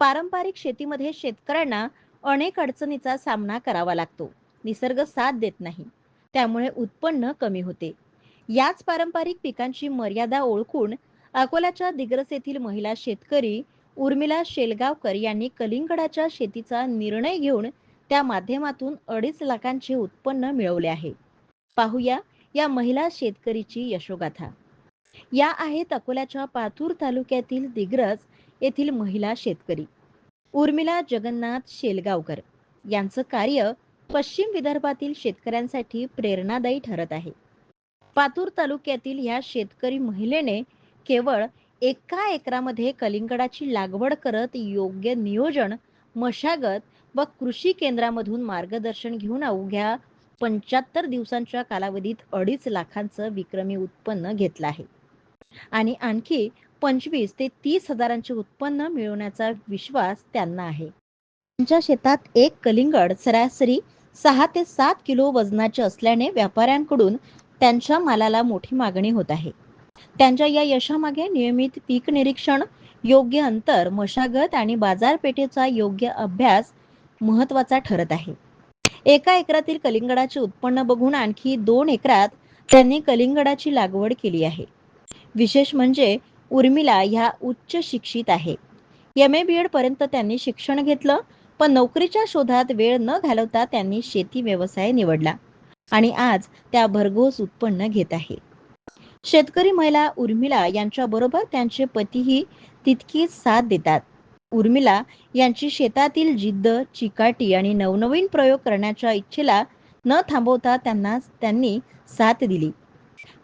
पारंपरिक शेतीमध्ये शेतकऱ्यांना अनेक अडचणीचा सामना करावा लागतो. निसर्ग साथ देत नाही. त्यामुळे उत्पन्न कमी होते. याच पारंपरिक पिकांची मर्यादा ओळखून अकोल्याच्या दिग्रस येथील महिला शेतकरी उर्मिला शेलगावकर यांनी कलिंगडाच्या शेतीचा निर्णय घेऊन त्या माध्यमातून अडीच लाखांचे उत्पन्न मिळवले आहे. पाहूया या महिला शेतकरीची यशोगाथा. या आहेत अकोल्याच्या पाथूर तालुक्यातील दिग्रस येथील महिला शेतकरी. उर्मिला जगन्नाथ शेलगावकर यांचं कार्य पश्चिम विदर्भातील शेतकऱ्यांसाठी प्रेरणादायी ठरत आहे. पातूर तालुक्यातील ह्या शेतकरी महिलेने केवळ एका एकरामध्ये कलिंगडाची लागवड करत योग्य नियोजन मशागत व कृषी केंद्रामधून मार्गदर्शन घेऊन अवघ्या पंच्याहत्तर दिवसांच्या कालावधीत अडीच लाखांचं विक्रमी उत्पन्न घेतलं आहे. आणि आणखी पंचवीस ते तीस हजारांचे उत्पन्न मिळवण्याचा विश्वास त्यांना आहे. त्यांच्या शेतात एक कलिंगड सरासरी सहा ते सात किलो वजनाचे असल्याने व्यापाऱ्यांकडून त्यांच्या मालाला मोठी मागणी होत आहे. त्यांच्या या यशामागे नियमित पीक निरीक्षण योग्य अंतर मशागत आणि बाजारपेठेचा योग्य अभ्यास महत्त्वाचा ठरत आहे. एका एकरातील कलिंगडाचे उत्पन्न बघून आणखी दोन एकरात त्यांनी कलिंगडाची लागवड केली आहे. विशेष म्हणजे उर्मिला ह्या उच्च शिक्षित आहे. एम ए बी एड पर्यंत त्यांनी शिक्षण घेतलं पण नोकरीच्या शोधात वेळ न घालवता त्यांनी शेती व्यवसाय निवडला आणि आज त्या भरघोस उत्पन्न घेत आहे. शेतकरी महिला उर्मिला यांच्या बरोबर त्यांचे पतीही तितकीच साथ देतात. उर्मिला यांची शेतातील जिद्द चिकाटी आणि नवनवीन प्रयोग करण्याच्या इच्छेला न थांबवता त्यांना त्यांनी साथ दिली.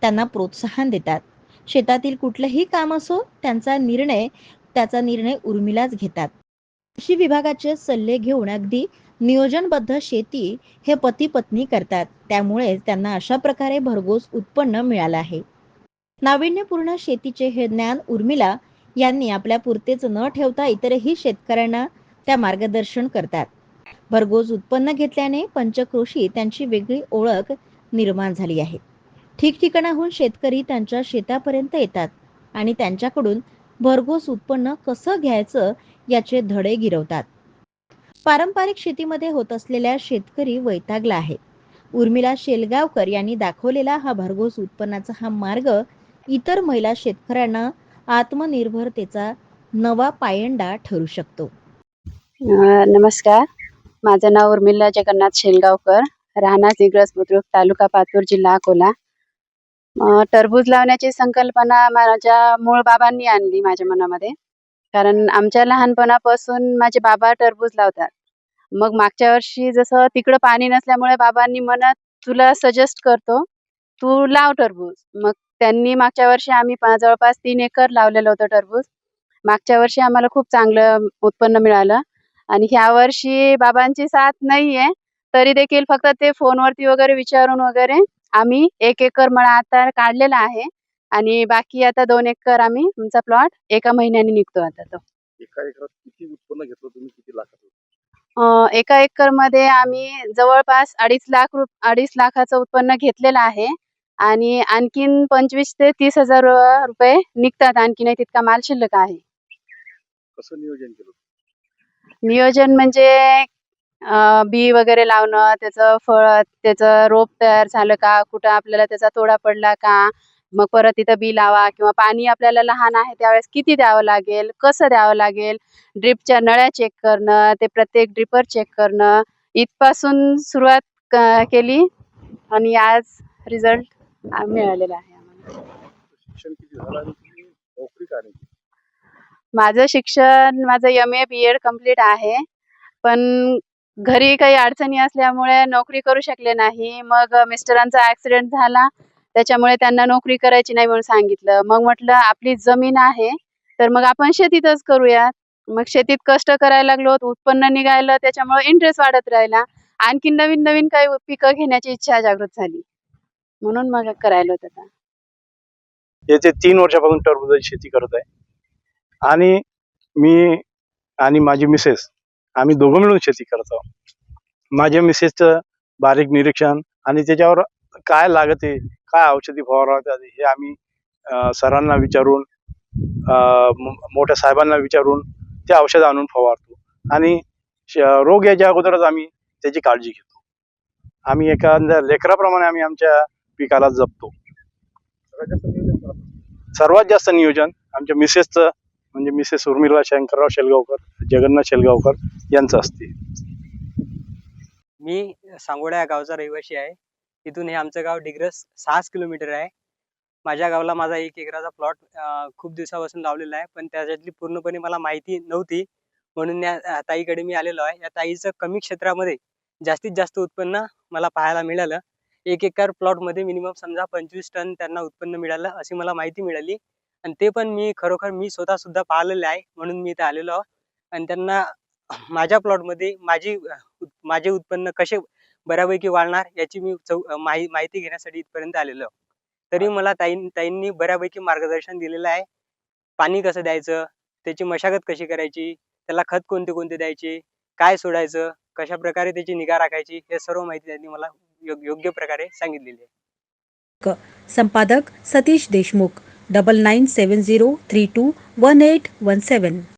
त्यांना प्रोत्साहन देतात. शेतातील कुठलंही काम असो त्यांचा निर्णय त्याचा निर्णय उर्मिलाच घेतात. कृषी विभागाचे सल्ले घेऊन अगदी नियोजनबद्ध शेती हे पती पत्नी करतात. त्यामुळे त्यांना अशा प्रकारे भरघोस उत्पन्न मिळालं आहे. नाविन्यपूर्ण शेतीचे हे ज्ञान उर्मिला यांनी आपल्या पुरतेच न ठेवता इतरही शेतकऱ्यांना त्या मार्गदर्शन करतात. भरघोस उत्पन्न घेतल्याने पंचक्रोशी त्यांची वेगळी ओळख निर्माण झाली आहे. ठिकठिकाणाहून शेतकरी त्यांच्या शेतापर्यंत येतात आणि त्यांच्याकडून भरघोस उत्पन्न कसं घ्यायचं याचे धडे गिरवतात. पारंपरिक शेतीमध्ये होत असलेल्या शेतकरी वैतागला आहे. उर्मिला शेलगावकर यांनी दाखवलेला हा भरघोस उत्पन्नाचा हा मार्ग इतर महिला शेतकऱ्यांना आत्मनिर्भरतेचा नवा पायंडा ठरू शकतो. नमस्कार. माझं नाव उर्मिला जगन्नाथ शेलगावकर राहणार दिग्रस बुद्रुक तालुका पातूर जिल्हा अकोला. टरबूज लावण्याची संकल्पना माझ्या मूळ बाबांनी आणली माझ्या मनामध्ये. कारण आमच्या लहानपणापासून माझे बाबा टरबूज लावतात. मग मागच्या वर्षी जसं तिकडं पाणी नसल्यामुळे बाबांनी मनात तुला सजेस्ट करतो तू लाव टरबूज. मग त्यांनी मागच्या वर्षी आम्ही जवळपास तीन एकर लावलेलं होतं टरबूज. मागच्या वर्षी आम्हाला खूप चांगलं उत्पन्न मिळालं. आणि ह्या वर्षी बाबांची साथ नाहीये. तरी देखील फक्त ते फोनवरती वगैरे विचारून वगैरे आम्ही एक एकर मळा आता काढलेला आहे आणि बाकी आता दोन एकर आम्ही तुमचा प्लॉट एका महिन्याने निघतो आता तो. एका एकरात किती उत्पन्न घेतलं तुम्ही? किती लाखाचं एका एकरमध्ये आम्ही जवळपास अडीच लाख रुप अडीच लाखाचं उत्पन्न घेतलेलं आहे आणि आणखीन पंचवीस ते तीस हजार रुपये निघतात. आणखीनही तितका माल शिल्लक आहे. कसं नियोजन केलं? नियोजन म्हणजे बी वगैरे लावणं त्याचं फळ त्याचं रोप तयार झालं का? कुठं आपल्याला त्याचा तोडा पडला का? मग परत तिथं बी लावा किंवा पाणी आपल्याला लहान आहे त्यावेळेस किती द्यावं लागेल? कसं द्यावं लागेल? ड्रिपच्या नळ्या चेक करणं ते प्रत्येक ड्रिपर चेक करणं इथपासून सुरुवात क- केली आणि आज रिझल्ट मिळालेला आहे आम्हाला. माझं शिक्षण माझं M A B Ed complete आहे. पण घरी काही अडचणी असल्यामुळे नोकरी करू शकले नाही. मग मिस्टरांचा ऍक्सिडेंट झाला. त्याच्यामुळे त्यांना नोकरी करायची नाही म्हणून सांगितलं. मग म्हटलं आपली जमीन आहे तर मग आपण शेतीतच करूयात. मग शेतीत कष्ट करायला लागलो उत्पन्न निघायला त्याच्यामुळे इंटरेस्ट वाढत राहिला. आणखी नवीन नवीन काही पिकं घेण्याची इच्छा जागृत झाली. म्हणून मग करायला होतं येते तीन वर्षापासून टरबुजाची शेती करत आहे. आणि मी आणि माझी मिसेस आम्ही दोघं मिळून शेती करतो. माझ्या मिसेसचं बारीक निरीक्षण आणि त्याच्यावर काय लागते काय औषधी फवारा हे आम्ही सरांना विचारून मोठ्या साहेबांना विचारून ते औषध आणून फवारतो. आणि श- रोग याच्या अगोदरच आम्ही त्याची काळजी घेतो. आम्ही एखाद्या लेकराप्रमाणे आम्ही आमच्या पिकाला जपतो. सर्वात जास्त नियोजन आमच्या मिसेसचं म्हणजे मिसेस उर्मिला शंकरराव शेलगावकर जगन्नाथ शेलगावकर यांचं असते. मी सांगोडा या गावचा रहिवासी आहे. तिथून हे आमचं गाव डिग्रस सहाच किलोमीटर आहे. माझ्या गावाला माझा एक एकराचा प्लॉट खूप दिवसापासून लावलेला आहे पण त्याच्यातली पूर्णपणे मला माहिती नव्हती. म्हणून या ताईकडे मी आलेलो आहे. या ताईचं कमी क्षेत्रामध्ये जास्तीत जास्त उत्पन्न मला पाहायला मिळालं. एक एकर प्लॉटमध्ये मिनिमम समजा पंचवीस टन त्यांना उत्पन्न मिळालं अशी मला माहिती मिळाली. आणि ते पण मी खरोखर मी स्वतः सुद्धा पाहिलेलं आहे म्हणून मी इथे आलेलो आहे आणि त्यांना माझ्या प्लॉटमध्ये माझी माझे उत्पन्न कसे बऱ्यापैकी वाढणार याची मी चौ माहि माहिती घेण्यासाठी इथपर्यंत आलेलो. तरी मला ताई ताईंनी बऱ्यापैकी मार्गदर्शन दिलेलं आहे. पाणी कसं द्यायचं? त्याची मशागत कशी करायची? त्याला खत कोणते कोणते द्यायचे? काय सोडायचं? कशा प्रकारे त्याची निगा राखायची? हे सर्व माहिती त्यांनी मला योग्य योग्य प्रकारे सांगितलेली आहे. संपादक Satish Deshmukh double nine seven zero three two one eight one seven